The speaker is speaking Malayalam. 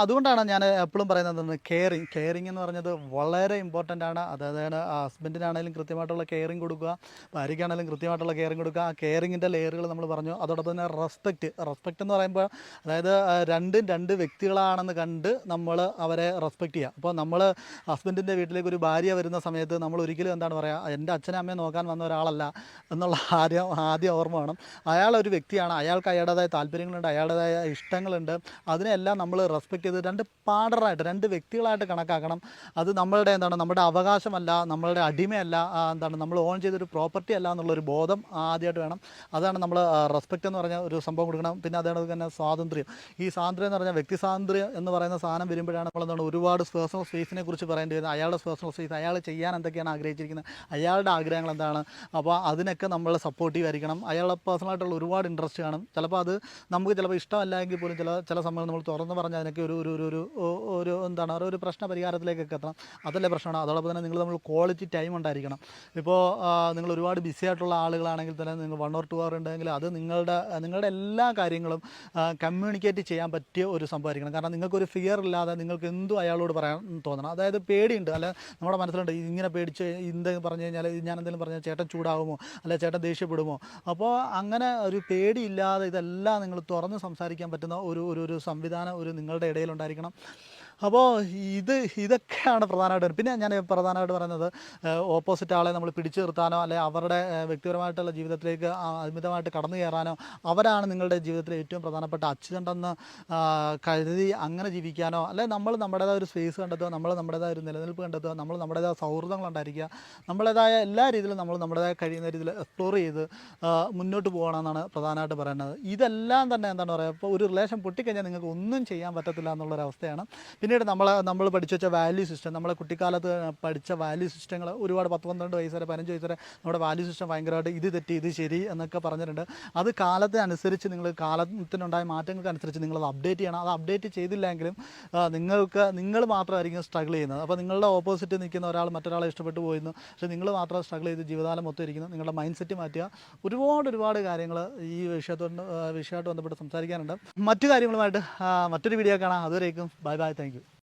അതുകൊണ്ടാണ് ഞാൻ എപ്പോഴും പറയുന്നത് കെയറിങ് കെയറിങ് എന്ന് പറഞ്ഞത് വളരെ ഇമ്പോർട്ടന്റ് ആണ്. അതായത് ഹസ്ബൻഡിനാണെങ്കിലും കൃത്യമായിട്ടുള്ള കെയറിങ് കൊടുക്കുക ഭാര്യയ്ക്കാണെങ്കിലും കൃത്യമായിട്ടുള്ള കെയറിങ് കൊടുക്കുക. ആ കെയറിങ്ങിന്റെ ലെയറുകൾ നമ്മൾ പറഞ്ഞു. അതോടൊപ്പം തന്നെ റെസ്പെക്റ്റ് റെസ്പെക്റ്റ് എന്ന് പറയുമ്പോൾ അതായത് രണ്ടും രണ്ട് വ്യക്തികളാണെന്ന് കണ്ട് നമ്മൾ അവരെ റെസ്പെക്റ്റ് ചെയ്യുക. അപ്പോൾ നമ്മൾ ഹസ്ബൻഡിന്റെ വീട്ടിലേക്ക് ഒരു ഭാര്യ വരുന്ന സമയത്ത് നമ്മൾ ഒരിക്കലും എന്താണ് പറയുക എന്റെ അച്ഛനും അമ്മയെ നോക്കാൻ വന്ന ഒരാളല്ല എന്നുള്ള ആദ്യം ആദ്യം ഓർമ്മ വേണം. അയാളൊരു വ്യക്തിയാണ്. അയാൾക്ക് അയാളുടേതായ താല്പര്യങ്ങളുണ്ട് അയാളുടേതായ ഇഷ്ടങ്ങളുണ്ട്. അതിനെല്ലാം നമ്മൾ റെസ്പെക്റ്റ് ചെയ്ത് രണ്ട് പാർട്ണറായിട്ട് രണ്ട് വ്യക്തികളായിട്ട് കണക്കാക്കണം. അത് നമ്മളുടെ എന്താണ് നമ്മുടെ അവകാശമല്ല നമ്മളുടെ അടിമയല്ല എന്താണ് നമ്മൾ ഓൺ ചെയ്തൊരു പ്രോപ്പർട്ടി അല്ല എന്നുള്ളൊരു ബോധം ആദ്യമായിട്ട് വേണം. അതാണ് നമ്മൾ റെസ്പെക്റ്റ് എന്ന് പറഞ്ഞ ഒരു സംഭവം കൊടുക്കണം. പിന്നെ അതേ തന്നെ സ്വാതന്ത്ര്യം. ഈ സ്വാതന്ത്ര്യം എന്ന് പറഞ്ഞാൽ വ്യക്തി സ്വാതന്ത്ര്യം എന്ന് പറയുന്ന സാധനം വരുമ്പോഴാണ് നമ്മൾ എന്താണ് ഒരുപാട് പേഴ്സണൽ സ്പേസിനെ കുറിച്ച് പറയേണ്ടി വരുന്നത്. അയാളുടെ പേഴ്സണൽ സ്പേസ് അയാൾ ചെയ്യാൻ എന്തൊക്കെയാണ് ആഗ്രഹിച്ചിരിക്കുന്നത് അയാളുടെ ആഗ്രഹങ്ങൾ എന്താണ്. അപ്പോൾ അതിനൊക്കെ നമ്മൾ സപ്പോർട്ടീവ് ആയിരിക്കണം. അയാളുടെ പേഴ്സണലായിട്ടുള്ള ഒരുപാട് ഇൻട്രസ്റ്റ് കാണും. ചിലപ്പോൾ അത് നമുക്ക് ചിലപ്പോൾ ഇഷ്ടമല്ല എങ്കിൽ പോലും ചില ചില സമയം നമ്മൾ തുറന്ന് പറഞ്ഞാൽ അതിനൊക്കെ ഒരു ഒരു ഒരു ഒരു ഒരു ഒരു എന്താണ് ഒരു പ്രശ്ന പരിഹാരത്തിലേക്കൊക്കെ എത്തണം. അതല്ലേ പ്രശ്നമാണ്. അതോടൊപ്പം തന്നെ നിങ്ങൾ നമ്മൾ ക്വാളിറ്റി ടൈം ഉണ്ടായിരിക്കണം. ഇപ്പോൾ നിങ്ങൾ ഒരുപാട് ബിസി ആയിട്ടുള്ള ആളുകളാണെങ്കിൽ തന്നെ നിങ്ങൾ വൺ ഓർ ടു അവർ ഉണ്ടെങ്കിൽ അത് നിങ്ങളുടെ നിങ്ങളുടെ എല്ലാ കാര്യങ്ങളും കമ്മ്യൂണിക്കേറ്റ് ചെയ്യാൻ പറ്റിയ ഒരു സംഭവമായിരിക്കണം. കാരണം നിങ്ങൾക്കൊരു ഫിയർ ഇല്ലാതെ നിങ്ങൾക്ക് എന്തും അയാളോട് പറയാൻ തോന്നണം. അതായത് പേടിയുണ്ട്. അല്ല നമ്മുടെ മനസ്സിലുണ്ട് ഇങ്ങനെ പേടിച്ച് എന്തെങ്കിലും പറഞ്ഞു കഴിഞ്ഞാൽ ഞാൻ എന്തെങ്കിലും പറഞ്ഞാൽ ചേട്ടൻ ചൂടാകുമോ? അല്ലെ ചേട്ടൻ ദേഷ്യപ്പെടുമോ? അപ്പോൾ അങ്ങനെ ഒരു പേടിയില്ലാതെ ഇതെല്ലാം നിങ്ങൾ തുറന്ന് സംസാരിക്കാൻ പറ്റുന്ന ഒരു ഒരു സംവിധാനം ഒരു നിങ്ങളുടെ ഇടയിലുണ്ടായിരിക്കണം അപ്പോൾ ഇത് ഇതൊക്കെയാണ് പ്രധാനമായിട്ട് പിന്നെ ഞാൻ പ്രധാനമായിട്ട് പറയുന്നത് ഓപ്പോസിറ്റ് ആളെ നമ്മൾ പിടിച്ചു നിർത്താനോ അല്ലെ അവരുടെ വ്യക്തിപരമായിട്ടുള്ള ജീവിതത്തിലേക്ക് അമിതമായിട്ട് കടന്നു കയറാനോ അവരാണ് നിങ്ങളുടെ ജീവിതത്തിലെ ഏറ്റവും പ്രധാനപ്പെട്ട അച്ഛനുണ്ടെന്ന് കരുതി അങ്ങനെ ജീവിക്കാനോ അല്ലെ നമ്മൾ നമ്മുടേതായ ഒരു സ്പേസ് കണ്ടെത്തുക നമ്മൾ നമ്മുടേതായ ഒരു നിലനിൽപ്പ് കണ്ടെത്തുക നമ്മൾ നമ്മുടേതായ സൗഹൃദങ്ങൾ ഉണ്ടായിരിക്കുക നമ്മളേതായ എല്ലാ രീതിയിലും നമ്മൾ നമ്മുടേതായ കഴിയുന്ന രീതിയിൽ എക്സ്പ്ലോർ ചെയ്ത് മുന്നോട്ട് പോകണമെന്നാണ് പ്രധാനമായിട്ട് പറയുന്നത്. ഇതെല്ലാം തന്നെ എന്താണ് പറയുക ഇപ്പോൾ ഒരു റിലേഷൻ പൊട്ടിക്കഴിഞ്ഞാൽ നിങ്ങൾക്ക് ഒന്നും ചെയ്യാൻ പറ്റത്തില്ല എന്നുള്ളൊരവസ്ഥയാണ്. പിന്നീട് നമ്മൾ നമ്മൾ പഠിച്ചു വെച്ച വാല്യൂ സിസ്റ്റം നമ്മളെ കുട്ടിക്കാലത്ത് പഠിച്ച വാല്യൂ സിസ്റ്റങ്ങൾ ഒരുപാട് പത്ത് പന്ത്രണ്ട് വയസ്സ് വരെ പതിനഞ്ച് വയസ്സ് വരെ നമ്മുടെ വാല്യൂ സിസ്റ്റം ഭയങ്കരമായിട്ട് ഇത് തെറ്റി ഇത് ശരി എന്നൊക്കെ പറഞ്ഞിട്ടുണ്ട്. അത് കാലത്തെ അനുസരിച്ച് നിങ്ങൾ കാലത്തിനുണ്ടായ മാറ്റങ്ങൾക്ക് അനുസരിച്ച് നിങ്ങൾ അത് അപ്ഡേറ്റ് ചെയ്യണം. അത് അപ്ഡേറ്റ് ചെയ്തില്ലെങ്കിലും നിങ്ങൾക്ക് നിങ്ങൾ മാത്രമായിരിക്കും സ്ട്രഗിൾ ചെയ്യുന്നത്. അപ്പോൾ നിങ്ങളുടെ ഓപ്പോസിറ്റ് നിൽക്കുന്ന ഒരാൾ മറ്റൊരാളെ ഇഷ്ടപ്പെട്ടു പോയിരുന്നു. പക്ഷേ നിങ്ങൾ മാത്രം സ്ട്രഗിൾ ചെയ്ത് ജീവിതകാലം മൊത്തം ഇരിക്കുന്നു. നിങ്ങളുടെ മൈൻഡ് സെറ്റ് മാറ്റുക ഒരുപാട് ഒരുപാട് കാര്യങ്ങൾ ഈ വിഷയത്തോട് വിഷയമായിട്ട് ബന്ധപ്പെട്ട് സംസാരിക്കാനുണ്ട്. മറ്റു കാര്യങ്ങളുമായിട്ട് മറ്റൊരു വീഡിയോ കാണാം. അതുവരേക്കും ബൈ ബൈ താങ്ക്